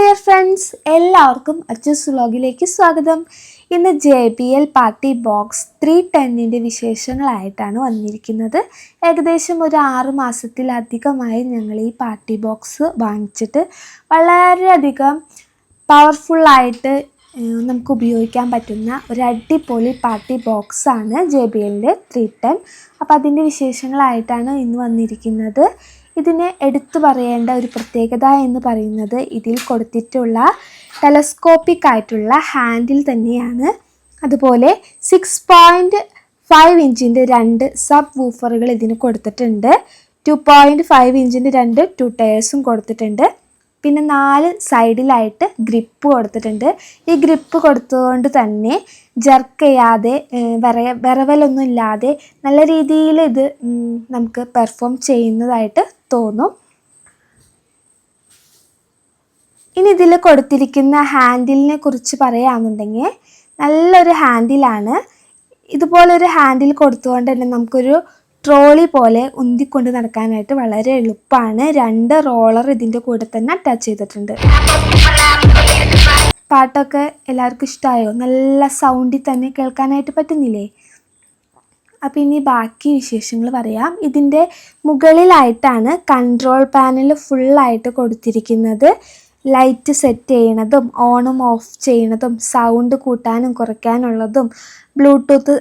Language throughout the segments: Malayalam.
ഫ്രണ്ട്സ് എല്ലാവർക്കും അച്ചൂസ് വ്ലോഗിലേക്ക് സ്വാഗതം. ഇന്ന് J B L party box three ടെന്നിന്റെ വിശേഷങ്ങളായിട്ടാണ് വന്നിരിക്കുന്നത്. ഏകദേശം ഒരു ആറ് മാസത്തിലധികമായി ഞങ്ങൾ ഈ പാർട്ടി ബോക്സ് വാങ്ങിച്ചിട്ട് വളരെയധികം പവർഫുള്ളായിട്ട് നമുക്ക് ഉപയോഗിക്കാൻ പറ്റുന്ന ഒരു അടിപൊളി പാർട്ടി ബോക്സാണ് ജെ ബി എല്ലിന്റെ ത്രീ ടെൻ. അപ്പോൾ അതിന്റെ വിശേഷങ്ങളായിട്ടാണ് ഇന്ന് വന്നിരിക്കുന്നത്. ഇതിന് എടുത്തു പറയേണ്ട ഒരു പ്രത്യേകത എന്ന് പറയുന്നത് ഇതിൽ കൊടുത്തിട്ടുള്ള ടെലസ്കോപ്പിക് ആയിട്ടുള്ള ഹാൻഡിൽ തന്നെയാണ്. അതുപോലെ സിക്സ് പോയിന്റ് ഫൈവ് ഇഞ്ചിന്റെ രണ്ട് സബ് വൂഫറുകൾ ഇതിന് കൊടുത്തിട്ടുണ്ട്. ടു പോയിന്റ് ഫൈവ് ഇഞ്ചിന്റെ രണ്ട് ടു ടയേഴ്സും കൊടുത്തിട്ടുണ്ട്. പിന്നെ നാല് സൈഡിലായിട്ട് ഗ്രിപ്പ് കൊടുത്തിട്ടുണ്ട്. ഈ ഗ്രിപ്പ് കൊടുത്തുകൊണ്ട് തന്നെ ജർക്ക് ചെയ്യാതെ വിറ വിറവലൊന്നും ഇല്ലാതെ നല്ല രീതിയിൽ ഇത് നമുക്ക് പെർഫോം ചെയ്യുന്നതായിട്ട് തോന്നും. ഇനി ഇതിൽ കൊടുത്തിരിക്കുന്ന ഹാൻഡിലിനെ കുറിച്ച് പറയുകയാണെന്നുണ്ടെങ്കിൽ നല്ലൊരു ഹാൻഡിലാണ്. ഇതുപോലൊരു ഹാൻഡിൽ കൊടുത്തുകൊണ്ട് തന്നെ നമുക്കൊരു ട്രോളി പോലെ ഉന്തിക്കൊണ്ട് നടക്കാനായിട്ട് വളരെ എളുപ്പമാണ്. രണ്ട് റോളർ ഇതിന്റെ കൂടെ തന്നെ അറ്റാച്ച് ചെയ്തിട്ടുണ്ട്. പാട്ടൊക്കെ എല്ലാവർക്കും ഇഷ്ടമായോ നല്ല സൗണ്ടിൽ തന്നെ കേൾക്കാനായിട്ട് പറ്റുന്നില്ലേ? അപ്പോൾ ഇനി ബാക്കി വിശേഷങ്ങൾ പറയാം. ഇതിന്റെ മുകളിലായിട്ടാണ് കൺട്രോൾ പാനൽ ഫുള്ളായിട്ട് കൊടുത്തിരിക്കുന്നത്. ലൈറ്റ് സെറ്റ് ചെയ്യണതും ഓണും ഓഫ് ചെയ്യണതും സൗണ്ട് കൂട്ടാനും കുറയ്ക്കാനുള്ളതും ബ്ലൂടൂത്ത്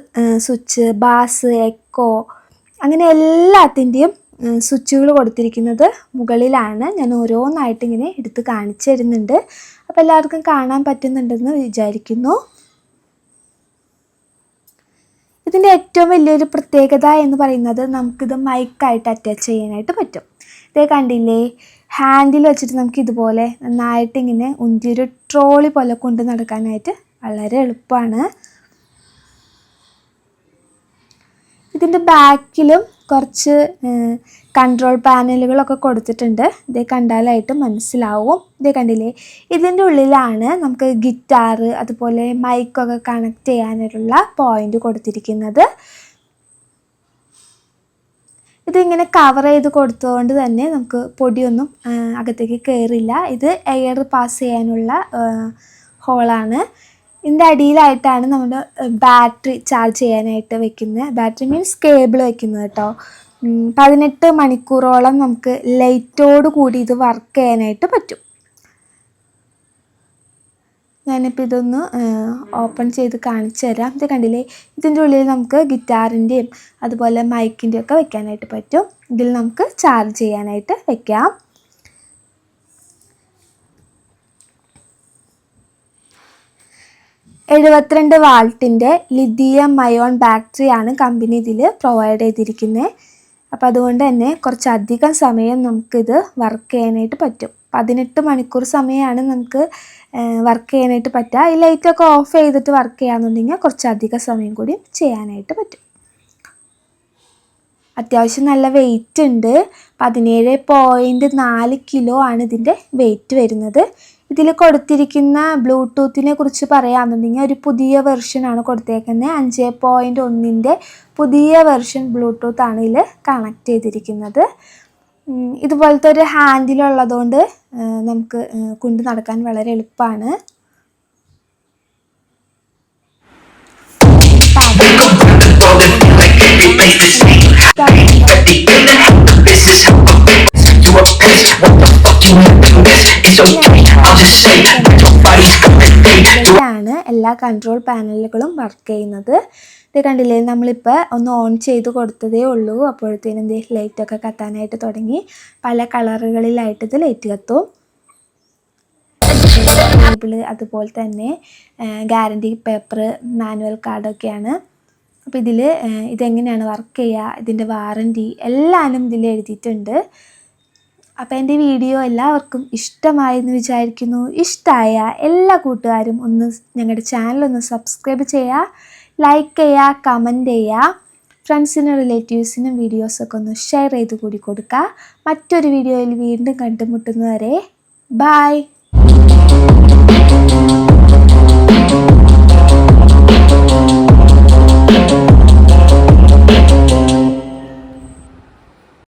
സ്വിച്ച് ബാസ് എക്കോ അങ്ങനെ എല്ലാത്തിന്റെയും സ്വിച്ചുകൾ കൊടുത്തിരിക്കുന്നത് മുകളിലാണ്. ഞാൻ ഓരോന്നായിട്ട് ഇങ്ങനെ എടുത്ത് കാണിച്ചു തരുന്നുണ്ട്. അപ്പോൾ എല്ലാവർക്കും കാണാൻ പറ്റുന്നുണ്ടെന്ന് വിചാരിക്കുന്നു. ഇതിന്റെ ഏറ്റവും വലിയൊരു പ്രത്യേകത എന്ന് പറയുന്നത് നമുക്കിത് മൈക്കായിട്ട് അറ്റാച്ച് ചെയ്യാനായിട്ട് പറ്റും. ഇതേ കണ്ടില്ലേ? ഹാൻഡിൽ വെച്ചിട്ട് നമുക്ക് ഇതുപോലെ നന്നായിട്ട് ഇങ്ങനെ ഉന്തിയൊരു ട്രോളി പോലെ കൊണ്ട് നടക്കാനായിട്ട് വളരെ എളുപ്പമാണ്. ഇതിന്റെ ബാക്കിലും കുറച്ച് കൺട്രോൾ പാനലുകളൊക്കെ കൊടുത്തിട്ടുണ്ട്. ഇതേ കണ്ടാലായിട്ട് മനസ്സിലാവും. ഇതേ കണ്ടില്ലേ? ഇതിന്റെ ഉള്ളിലാണ് നമുക്ക് ഗിറ്റാർ അതുപോലെ മൈക്കൊക്കെ കണക്ട് ചെയ്യാനുള്ള പോയിന്റ് കൊടുത്തിരിക്കുന്നത്. ഇതിങ്ങനെ കവർ ചെയ്ത് കൊടുത്തതുകൊണ്ട് തന്നെ നമുക്ക് പൊടിയൊന്നും അകത്തേക്ക് കയറില്ല ഇത് എയർ പാസ് ചെയ്യാനുള്ള ഹോളാണ് ഇതിന്റെ അടിയിലായിട്ടാണ് നമ്മുടെ ബാറ്ററി ചാർജ് ചെയ്യാനായിട്ട് വെക്കുന്നത്. ബാറ്ററി മീൻസ് കേബിൾ വെക്കുന്നത് കേട്ടോ. പതിനെട്ട് മണിക്കൂറോളം നമുക്ക് ലൈറ്റോട് കൂടി ഇത് വർക്ക് ചെയ്യാനായിട്ട് പറ്റും. ഞാനിപ്പോൾ ഇതൊന്ന് ഓപ്പൺ ചെയ്ത് കാണിച്ചു തരാം. ഇത് കണ്ടില്ലേ? ഇതിന്റെ ഉള്ളിൽ നമുക്ക് ഗിറ്റാറിന്റെയും അതുപോലെ മൈക്കിന്റെയും ഒക്കെ വെക്കാനായിട്ട് പറ്റും. ഇതിൽ നമുക്ക് ചാർജ് ചെയ്യാനായിട്ട് വെക്കാം. എഴുപത്തിരണ്ട് വാൾട്ടിന്റെ ലിഥിയം മയോൺ ബാറ്ററിയാണ് കമ്പനി ഇതിൽ പ്രൊവൈഡ് ചെയ്തിരിക്കുന്നത് അപ്പോൾ അതുകൊണ്ട് തന്നെ കുറച്ചധികം സമയം നമുക്കിത് വർക്ക് ചെയ്യാനായിട്ട് പറ്റും. പതിനെട്ട് മണിക്കൂർ സമയമാണ് നമുക്ക് വർക്ക് ചെയ്യാനായിട്ട് പറ്റുക. ഈ ലൈറ്റൊക്കെ ഓഫ് ചെയ്തിട്ട് വർക്ക് ചെയ്യാമെന്നുണ്ടെങ്കിൽ കുറച്ചധികം സമയം കൂടി ചെയ്യാനായിട്ട് പറ്റും. അത്യാവശ്യം നല്ല വെയിറ്റ് ഉണ്ട്. പതിനേഴ് പോയിന്റ് നാല് കിലോ ആണ് ഇതിന്റെ വെയിറ്റ് വരുന്നത്. ഇതിൽ കൊടുത്തിരിക്കുന്ന ബ്ലൂടൂത്തിനെ കുറിച്ച് പറയുകയാണെന്നുണ്ടെങ്കിൽ ഒരു പുതിയ വെർഷനാണ് കൊടുത്തേക്കുന്നത്. അഞ്ച് പോയിന്റ് ഒന്നിന്റെ പുതിയ വെർഷൻ ആണ് ഇതിൽ കണക്ട് ചെയ്തിരിക്കുന്നത്. ഇതുപോലത്തെ ഒരു ഹാൻഡിലുള്ളതുകൊണ്ട് നമുക്ക് കൊണ്ടു നടക്കാൻ വളരെ എളുപ്പമാണ്. ാണ് എല്ലാ കൺട്രോൾ പാനലുകളും വർക്ക് ചെയ്യുന്നത്. ഇത് കണ്ടില്ലേ നമ്മളിപ്പോൾ ഒന്ന് ഓൺ ചെയ്ത് കൊടുത്തതേ ഉള്ളൂ. അപ്പോഴത്തേനും ഇത് ലൈറ്റൊക്കെ കത്താനായിട്ട് തുടങ്ങി. പല കളറുകളിലായിട്ട് ഇത് ലൈറ്റ് കത്തും. അതുപോലെ തന്നെ ഗ്യാരണ്ടി പേപ്പർ മാനുവൽ കാർഡൊക്കെയാണ് അപ്പോൾ ഇതിൽ ഇതെങ്ങനെയാണ് വർക്ക് ചെയ്യുക ഇതിന്റെ വാറന്റി എല്ലാനും ഇതിൽ എഴുതിയിട്ടുണ്ട്. അപ്പോൾ എന്റെ വീഡിയോ എല്ലാവർക്കും ഇഷ്ടമായെന്ന് വിചാരിക്കുന്നു. ഇഷ്ടമായ എല്ലാ കൂട്ടുകാരും ഒന്ന് ഞങ്ങളുടെ ചാനൽ ഒന്ന് സബ്സ്ക്രൈബ് ചെയ്യുക ലൈക്ക് ചെയ്യുക കമന്റ് ചെയ്യുക ഫ്രണ്ട്സിനും റിലേറ്റീവ്സിനും വീഡിയോസൊക്കെ ഒന്ന് ഷെയർ ചെയ്ത് കൂടി കൊടുക്കുക മറ്റൊരു വീഡിയോയിൽ വീണ്ടും കണ്ടുമുട്ടുന്നവരെ ബായ്